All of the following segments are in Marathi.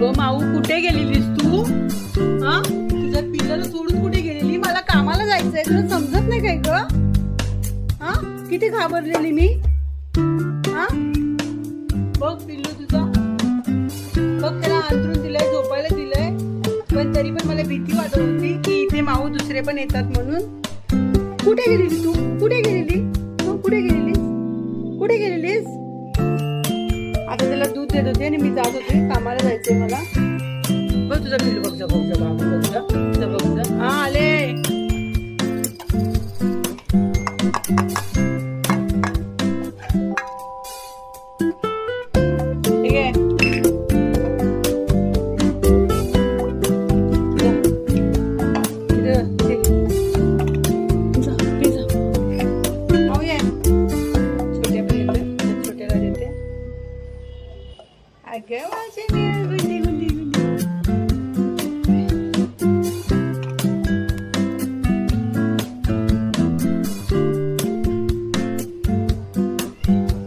अगं माऊ कुठे गेलेलीस तू? हा? तुझ्या पिल्लाला सोडून कुठे गेलेली? मला कामाला जायचंय तुला समजत नाही काय ग? हा? किती घाबरलेली मी? हा? बघ पिल्लू तुझा. बघ त्याला अंतरून दिलंय झोपायला दिलंय. पण तरी पण मला भीती वाटत होती की इथे माऊ दुसरे पण येतात म्हणून. कुठे गेलेली तू? कुठे गेलेली? तू कुठे गेलेलीस? कुठे गेलेलीस? आता त्याला देत होते आणि मी जात होते. कामाला जायचंय मला. बघ तुझा बिल बघ जा बघ जा बघ बघ अगं निळ गुंडी गुंडी गुंडी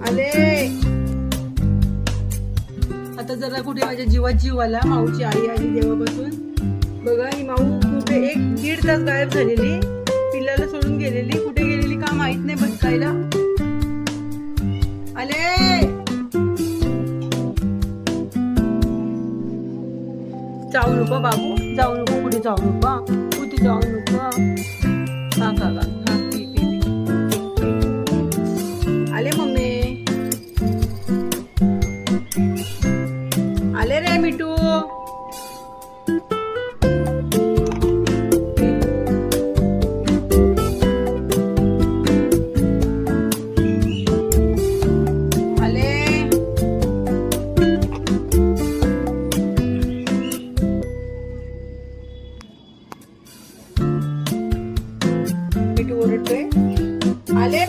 आले आता जरा कुठे माझ्या जीवात जीव आला माऊची आई आली देवापासून. बघा ही माऊ कुठे एक दीड तास गायब झालेली पिल्लाला सोडून गेलेली. कुठे गेलेली का माहीत नाही बसकायला आले! जाऊ नको बाबू जाऊ नको कुठे जाऊ नको कुठे जाऊ नको हा खा खा हा पी पी आले मम्मी आले रे मिठू உருட்டு அதே